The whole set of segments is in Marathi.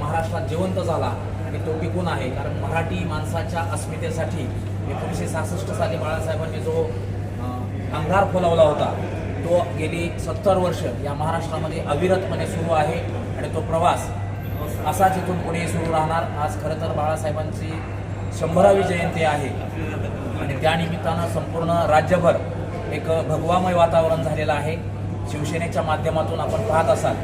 महाराष्ट्रात जिवंत झाला आणि तो टिकून आहे. कारण मराठी माणसाच्या अस्मितेसाठी एकोणीसशे सहासष्ट साली बाळासाहेबांनी जो अंगार फुलवला होता तो गेली सत्तर वर्ष या महाराष्ट्रामध्ये अविरतपणे सुरू आहे आणि तो प्रवास असाच इथून पुढे सुरू राहणार. आज खरं तर बाळासाहेबांची शंभरावी जयंती आहे. आणि त्यानिमित्तानं संपूर्ण राज्यभर एक भगवामय वातावरण झालेलं आहे. शिवसेनेच्या माध्यमातून आपण पाहत असाल.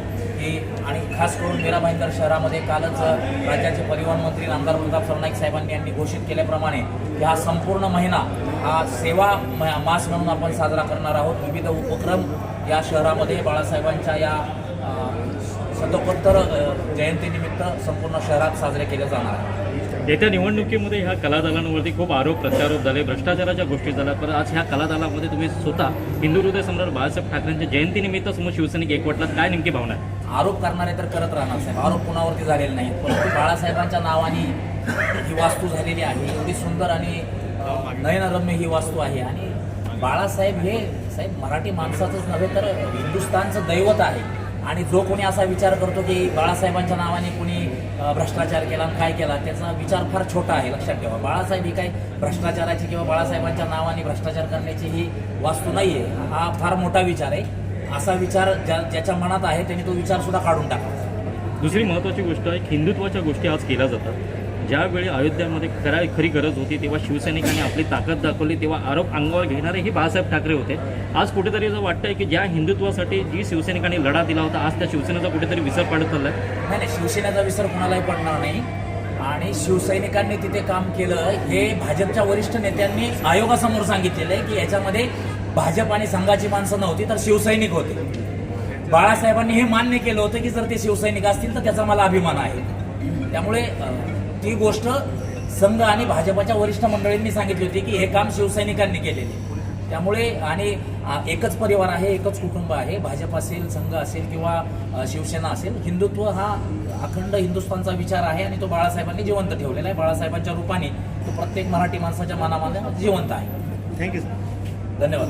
होती. आणि खास करून मीरा भाईंदर शहरामध्ये कालच राज्याचे परिवहन मंत्री नामदार प्रताप सरनाईक साहेबांनी यांनी घोषित केल्याप्रमाणे की हा संपूर्ण महिना हा सेवा म- मास म्हणून आपण साजरा करणार आहोत. विविध उपक्रम या शहरामध्ये बाळासाहेबांच्या या अ, शतकोत्तर जयंतीनिमित्त संपूर्ण शहरात साजरे केले जाणार आहे येत्या निवडणुकीमध्ये ह्या कलादलांवरती खूप आरोप प्रत्यारोप झाले भ्रष्टाचाराच्या गोष्टी झाल्या. पण आज ह्या कलादलामध्ये तुम्ही स्वतः हिंदू हृदय सम्राट बाळासाहेब ठाकरेंच्या जयंतीनिमित्त समोर शिवसैनिक एकवटलात. काय नेमकी भावना आहे? आरोप करणारे तर करत राहणार साहेब. आरोप कुणावरती झालेले नाहीत. परंतु बाळासाहेबांच्या नावाने ही वास्तू झालेली आहे. एवढी सुंदर आणि नयनरम्य ही वास्तू आहे. आणि बाळासाहेब हे साहेब मराठी माणसाचंच नव्हे तर हिंदुस्थानचं दैवत आहे. आणि जो कोणी असा विचार करतो की बाळासाहेबांच्या नावाने कोणी भ्रष्टाचार केला आणि काय केला त्याचा विचार फार छोटा आहे लक्षात ठेवा. बाळासाहेब ही काय भ्रष्टाचाराची किंवा बाळासाहेबांच्या नावाने भ्रष्टाचार करण्याची ही वास्तू नाही आहे हा फार मोठा विचार आहे. असा विचार ज्या ज्याच्या मनात आहे त्यांनी तो विचार सुद्धा काढून टाकला. दुसरी महत्त्वाची गोष्ट आहे हिंदुत्वाच्या गोष्टी आज केल्या जातात. ज्यावेळी अयोध्यामध्ये खरा खरी गरज होती तेव्हा शिवसैनिकांनी आपली ताकद दाखवली तेव्हा आरोप अंगावर घेणारे हे बाळासाहेब ठाकरे होते. आज कुठेतरी असं वाटतंय की ज्या हिंदुत्वासाठी जी शिवसैनिकांनी लढा दिला होता आज त्या शिवसेनेचा कुठेतरी विसर पडत चाललाय. नाही नाही शिवसेनेचा विसर कुणालाही पडणार नाही. आणि शिवसैनिकांनी तिथे काम केलं हे भाजपच्या वरिष्ठ नेत्यांनी आयोगासमोर सांगितलेलं आहे की याच्यामध्ये भाजप आणि संघाची माणसं नव्हती तर शिवसैनिक होते. बाळासाहेबांनी हे मान्य केलं होतं की जर ते शिवसैनिक असतील तर त्याचा मला अभिमान आहे. त्यामुळे ती गोष्ट संघ आणि भाजपच्या वरिष्ठ मंडळींनी सांगितली होती की हे काम शिवसैनिकांनी केलेले. त्यामुळे आणि एकच परिवार आहे एकच कुटुंब आहे. भाजप असेल संघ असेल किंवा शिवसेना असेल हिंदुत्व हा अखंड हिंदुस्थानचा विचार आहे आणि तो बाळासाहेबांनी जिवंत ठेवलेला आहे. बाळासाहेबांच्या रूपाने तो प्रत्येक मराठी माणसाच्या मनामध्ये जिवंत आहे. थँक्यू धन्यवाद.